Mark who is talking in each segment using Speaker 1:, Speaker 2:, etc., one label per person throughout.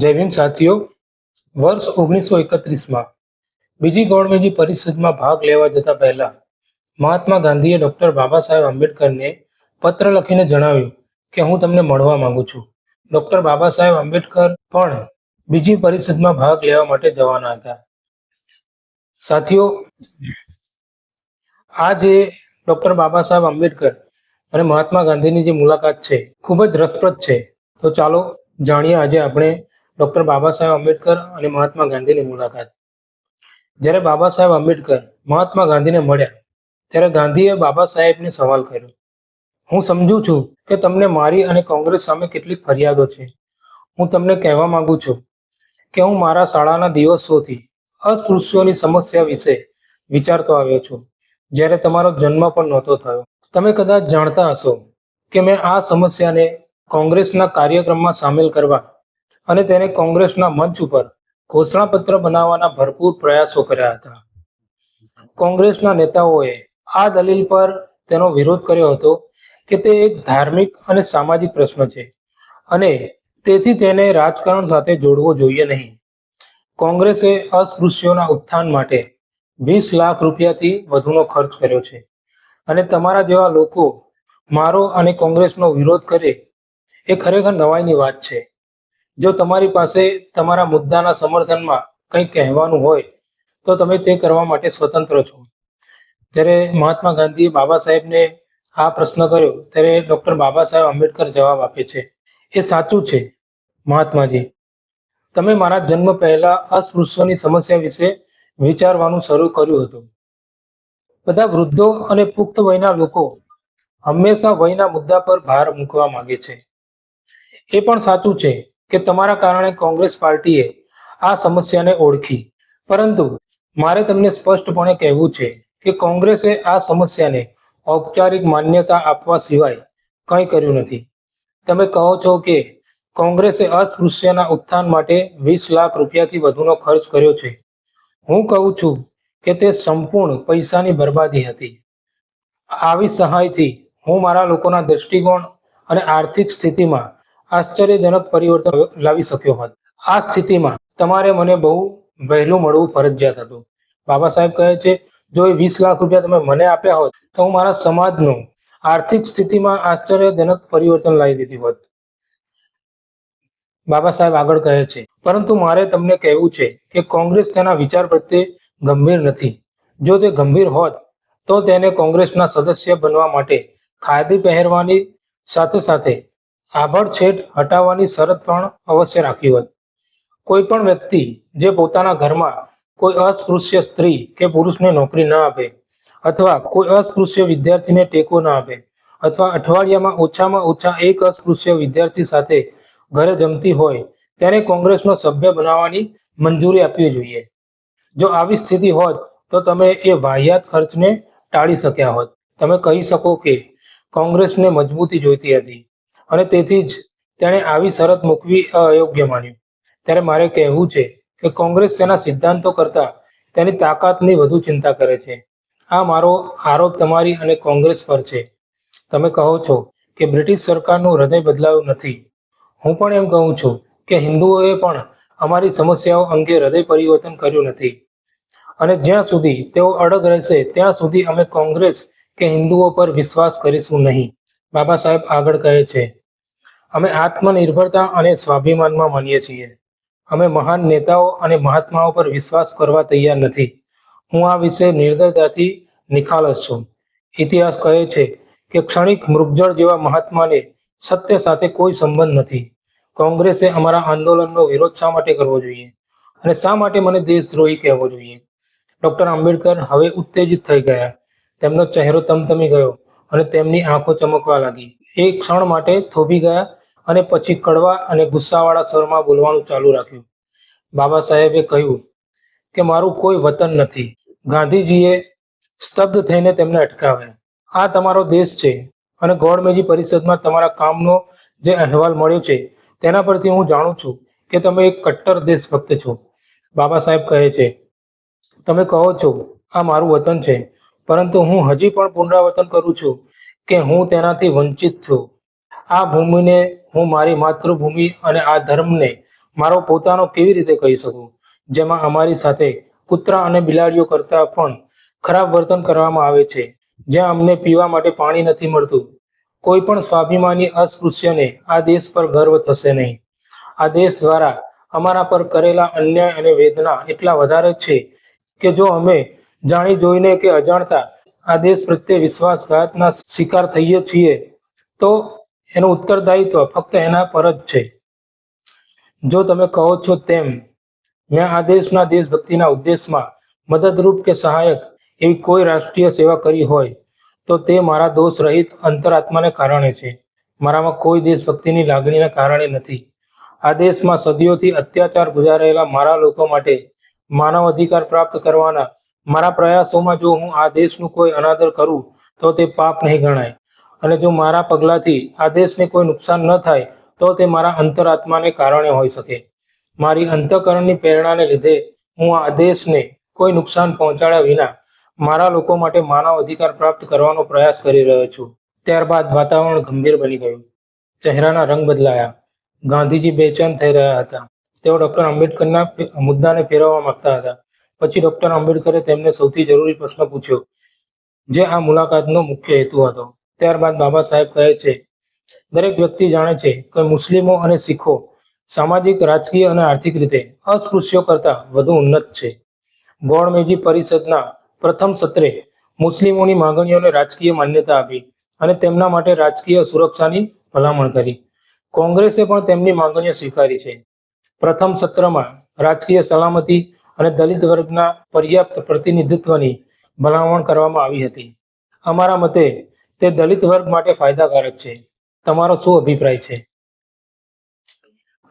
Speaker 1: જય સાથીઓ, વર્ષ ઓગણીસો એકત્રીસમાં બીજી ગોળમેજી પરિષદમાં ભાગ લેવા જતા પહેલા મહાત્મા ગાંધીએ ડોક્ટર બાબા સાહેબ આંબેડકરને પત્ર લખીને જણાવ્યું કે હું તમને મળવા માંગુ છું. ડોક્ટર બાબા સાહેબ આંબેડકર પણ બીજી પરિષદમાં ભાગ લેવા માટે જવાના હતા. સાથીઓ, આ જે ડૉક્ટર બાબા સાહેબ આંબેડકર અને મહાત્મા ગાંધીની જે મુલાકાત છે, ખૂબ જ રસપ્રદ છે. તો ચાલો જાણીએ આજે આપણે ડોક્ટર બાબા સાહેબ આંબેડકર અને મહાત્મા ગાંધીની મુલાકાત. જ્યારે બાબા સાહેબ આંબેડકર મહાત્મા ગાંધીને મળ્યા, ત્યારે ગાંધીએ બાબા સાહેબને સવાલ કર્યો. હું સમજુ છું કે તમને મારી અને કોંગ્રેસ સામે કેટલીક ફરિયાદો છે. હું તમને કહેવા માંગુ છું કે હું મારા શાળાના દિવસોથી અસ્પૃશ્યોની સમસ્યા વિશે વિચારતો આવ્યો છું. જ્યારે તમારો જન્મ પણ નહોતો થયો. તમે કદાચ જાણતા હશો કે મેં આ સમસ્યાને કોંગ્રેસના કાર્યક્રમમાં સામેલ કરવા અને તેને કોંગ્રેસના મંચ ઉપર ઘોષણાપત્ર બનાવવાના ભરપૂર પ્રયાસો કર્યા હતા. કોંગ્રેસના નેતાઓએ આ દલીલ પર તેનો વિરોધ કર્યો હતો કે તે એક ધાર્મિક અને સામાજિક પ્રશ્ન છે અને તેથી તેને રાજકારણ સાથે જોડવો જોઈએ નહીં. કોંગ્રેસે અસ્પૃશ્યોના ઉત્થાન માટે વીસ લાખ રૂપિયાથી વધુનો ખર્ચ કર્યો છે અને તમારા જેવા લોકો મારો અને કોંગ્રેસનો વિરોધ કરે એ ખરેખર નવાઈની વાત છે. જો તમારી પાસે તમારા મુદ્દાના સમર્થનમાં કંઈક કહેવાનું હોય, તો તમે તે કરવા માટે સ્વતંત્ર છો. જ્યારે મહાત્મા ગાંધીએ બાબા સાહેબને આ પ્રશ્ન કર્યો, ત્યારે ડૉક્ટર બાબા સાહેબ આંબેડકર જવાબ આપે છે. એ સાચું છે, મહાત્માજી. તમે મારા જન્મ પહેલા અસ્પૃશ્યની સમસ્યા વિશે વિચારવાનું શરૂ કર્યું હતું. બધા વૃદ્ધો અને પુખ્ત વયના લોકો હંમેશા વયના મુદ્દા પર ભાર મૂકવા માંગે છે. એ પણ સાચું છે. કે તમારા કારણે કોંગ્રેસ પાર્ટીએ આ સમસ્યાને ઓળખી. પરંતુ મારે તમને સ્પષ્ટપણે કહેવું છે કે કોંગ્રેસે આ સમસ્યાને ઔપચારિક માન્યતા આપવા સિવાય કંઈ કર્યું નથી. તમે કહો છો કે કોંગ્રેસે અસ્પૃશ્યના ઉત્થાન માટે વીસ લાખ રૂપિયાથી વધુનો ખર્ચ કર્યો છે. હું કહું છું કે તે સંપૂર્ણ પૈસાની બરબાદી હતી. આવી સહાયથી હું મારા લોકોના દૃષ્ટિકોણ અને આર્થિક સ્થિતિમાં આશ્ચર્યજનક પરિવર્તન લાવી શક્યો હોત. આ સ્થિતિમાં તમારે મને બહુ વહેલું મળવું ફરજિયાત હતું. બાબા સાહેબ કહે છે, જો એ વીસ લાખ રૂપિયા તમે મને આપ્યા હોત, તો હું મારા સમાજનું આર્થિક સ્થિતિમાં આશ્ચર્યજનક પરિવર્તન લાવી દીધી હોત. બાબા સાહેબ આગળ કહે છે, પરંતુ મારે તમને કહેવું છે કે કોંગ્રેસ તેના વિચાર પ્રત્યે ગંભીર નથી. જો તે ગંભીર હોત, તો તેને કોંગ્રેસના સદસ્ય બનવા માટે ખાદી પહેરવાની સાથે સાથે આભડછેટ હટાવવાની શરત પણ અવશ્ય રાખી હોત કોઈ પણ વ્યક્તિ જે પોતાના ઘરમાં કોઈ અસ્પૃશ્ય સ્ત્રી કે પુરુષને નોકરી ન આપે અથવા કોઈ અસ્પૃશ્ય વિદ્યાર્થીને ટેકો ન આપે અથવા અઠવાડિયામાં ઓછામાં ઓછા એક અસ્પૃશ્ય વિદ્યાર્થી સાથે ઘરે જમતી હોય, તેને કોંગ્રેસનો સભ્ય બનાવવાની મંજૂરી આપવી જોઈએ. જો આવી સ્થિતિ હોત, તો તમે એ વાહિયાત ખર્ચને ટાળી શક્યા હોત. તમે કહી શકો કે કોંગ્રેસને મજબૂતી જોઈતી હતી. અને તેથી જ તેણે આવી શરત મૂકવી અયોગ્ય માન્યું. ત્યારે મારે કહેવું છે કે કોંગ્રેસ તેના સિદ્ધાંતો કરતાં તેની તાકાતની વધુ ચિંતા કરે છે. આ મારો આરોપ તમારી અને કોંગ્રેસ પર છે. તમે કહો છો કે બ્રિટિશ સરકારનું હૃદય બદલાયું નથી. હું પણ એમ કહું છું કે હિન્દુઓએ પણ અમારી સમસ્યાઓ અંગે હૃદય પરિવર્તન કર્યું નથી. અને જ્યાં સુધી તેઓ અડગ રહેશે, ત્યાં સુધી અમે કોંગ્રેસ કે હિન્દુઓ પર વિશ્વાસ કરીશું નહીં. બાબા સાહેબ આગળ કહે છે અમે આત્મનિર્ભરતા અને સ્વાભિમાનમાં માનીએ છીએ. અમે મહાન નેતાઓ અને મહાત્માઓ પર વિશ્વાસ કરવા તૈયાર નથી. હું આ વિશે નિર્દયતાથી નિખાલસ છું. ઇતિહાસ કહે છે કે ક્ષણિક મૃગજળ જેવા મહાત્માને સત્ય સાથે કોઈ સંબંધ નથી. કોંગ્રેસે અમારા આંદોલનનો વિરોધ શા માટે કરવો જોઈએ? અને શા માટે મને દેશદ્રોહી કહેવો જોઈએ? ડોક્ટર આંબેડકર હવે ઉત્તેજિત થઈ ગયા. તેમનો ચહેરો તમતમી ગયો અને તેમની આંખો ચમકવા લાગી. એક ક્ષણ માટે થોભી ગયા અને પછી કડવા અને ગુસ્સાવાળા સ્વરમાં બોલવાનું ચાલુ રાખ્યું. બાબા સાહેબે કહ્યું કે, મારું કોઈ વતન નથી. ગાંધીજીએ સ્તબ્ધ થઈને તેમને અટકાવ્યા. આ તમારો દેશ છે અને ગોળમેજી પરિષદમાં તમારા કામનો જે અહેવાલ મળ્યો છે, તેના પરથી હું જાણું છું કે તમે એક કટ્ટર દેશભક્ત છો. બાબા સાહેબ કહે છે, તમે કહો છો, આ મારું વતન છે, પરંતુ હું હજી પણ પુનરાવર્તન કરું છું કે હું તેનાથી વંચિત છું. આ ભૂમિને હું મારી માતૃભૂમિ અને આ ધર્મને મારો પોતાનો કેવી રીતે કહી શકું? જેમાં અમારી સાથે કૂતરા અને બિલાડીઓ કરતાં પણ ખરાબ વર્તન કરવામાં આવે છે, જ્યાં અમને પીવા માટે પાણી નથી મળતું. કોઈ પણ સ્વાભિમાની અસ્પૃશ્યને આ દેશ પર ગર્વ થશે નહીં. આ દેશ દ્વારા અમારા પર કરેલા અન્યાય અને વેદના એટલા વધારે છે કે જો અમે જાણી જોઈને કે અજાણતા આ દેશ પ્રત્યે વિશ્વાસઘાતના શિકાર થઈએ છીએ, તો એનું ઉત્તરદાયિત્વ ફક્ત એના પર જ છે. જો તમે કહો છો તેમ, મેં આ દેશના દેશભક્તિના ઉદ્દેશમાં મદદરૂપ કે સહાયક એવી કોઈ રાષ્ટ્રીય સેવા કરી હોય, તો તે મારા દોષ રહિત અંતરાત્માને કારણે છે. મારામાં કોઈ દેશભક્તિની લાગણીના કારણે નથી. આ દેશમાં સદીઓથી અત્યાચાર ગુજારેલા મારા લોકો માટે માનવ અધિકાર પ્રાપ્ત કરવાના મારા પ્રયાસોમાં જો હું આ દેશનું કોઈ અનાદર કરું, તો તે પાપ નહીં ગણાય. અને જો મારા પગલાંથી આ દેશને કોઈ નુકસાન ન થાય, તો તે મારા અંતરાત્માને કારણે હોઈ શકે. મારી અંતઃકરણની પ્રેરણાને લીધે હું આ દેશને કોઈ નુકસાન પહોંચાડ્યા વિના મારા લોકો માટે માનવ અધિકાર પ્રાપ્ત કરવાનો પ્રયાસ કરી રહ્યો છું. ત્યારબાદ વાતાવરણ ગંભીર બની ગયું. ચહેરાના રંગ બદલાયા. ગાંધીજી બેચેન થઈ રહ્યા હતા. તેઓ ડોક્ટર આંબેડકરના મુદ્દાને ફેરવવા માંગતા હતા. પછી ડોક્ટર આંબેડકરે તેમને સૌથી જરૂરી પ્રશ્ન પૂછ્યો, જે આ મુલાકાતનો મુખ્ય હેતુ હતો. ત્યારબાદ બાબા સાહેબ કહે છે, દરેક વ્યક્તિ જાણે છે કે મુસ્લિમો અને શીખો સામાજિક, રાજકીય અને આર્થિક રીતે અસ્પૃશ્યો કરતાં વધુ ઉન્નત છે. ગોળમેજી પરિષદના પ્રથમ સત્રે મુસ્લિમોની માંગણીઓને રાજકીય માન્યતા આપી અને તેમના માટે રાજકીય સુરક્ષાની ભલામણ કરી. કોંગ્રેસે પણ તેમની માંગણીઓ સ્વીકારી છે. પ્રથમ સત્રમાં રાજકીય સલામતી અને દલિત વર્ગના પર્યાપ્ત પ્રતિનિધિત્વની ભલામણ કરવામાં આવી હતી. અમારા મતે તે દલિત વર્ગ માટે ફાયદાકારક છે. તમારો શું અભિપ્રાય છે?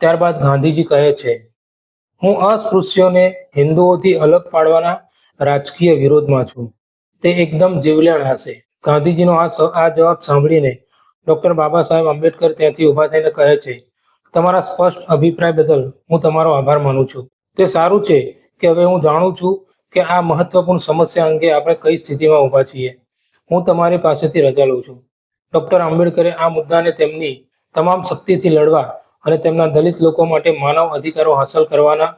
Speaker 1: ત્યારબાદ ગાંધીજી કહે છે, હું અસ્પૃશ્યોને હિન્દુઓથી અલગ પાડવાના રાજકીય વિરોધમાં છું. તે એકદમ જીવલેણ હશે. ગાંધીજીનો આ આ જવાબ સાંભળીને ડોક્ટર બાબા સાહેબ આંબેડકર ત્યાંથી ઊભા થઈને કહે છે, તમારા સ્પષ્ટ અભિપ્રાય બદલ હું તમારો આભાર માનું છું. તે સારું છે કે હવે હું જાણું છું કે આ મહત્વપૂર્ણ સમસ્યા અંગે આપણે કઈ સ્થિતિમાં ઊભા છીએ. હું તમારી પાસેથી રજા લઉં છું. ડોક્ટર આંબેડકરે આ મુદ્દાને તેમની તમામ શક્તિથી લડવા અને તેમના દલિત લોકો માટે માનવ અધિકારો હાંસલ કરવાના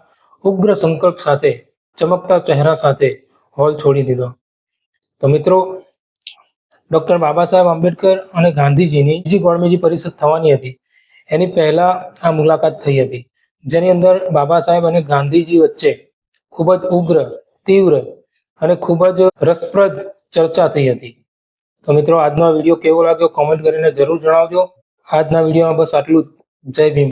Speaker 1: ઉગ્ર સંકલ્પ સાથે, ચમકતા ચહેરા સાથે હોલ છોડી દીધો. તો મિત્રો, ડૉક્ટર બાબા સાહેબ આંબેડકર અને ગાંધીજીની બીજી ગોળમેજી પરિષદ થવાની હતી. એની પહેલા આ મુલાકાત થઈ હતી. જેની અંદર બાબા સાહેબ અને ગાંધીજી વચ્ચે ખૂબ જ ઉગ્ર, તીવ્ર અને ખૂબ જ રસપ્રદ ચર્ચા થઈ હતી. તો મિત્રો, આજનો વીડિયો કેવો લાગ્યો? કોમેન્ટ કરીને જરૂર જણાવજો. આજના વિડીયોમાં બસ આટલું જય ભીમ.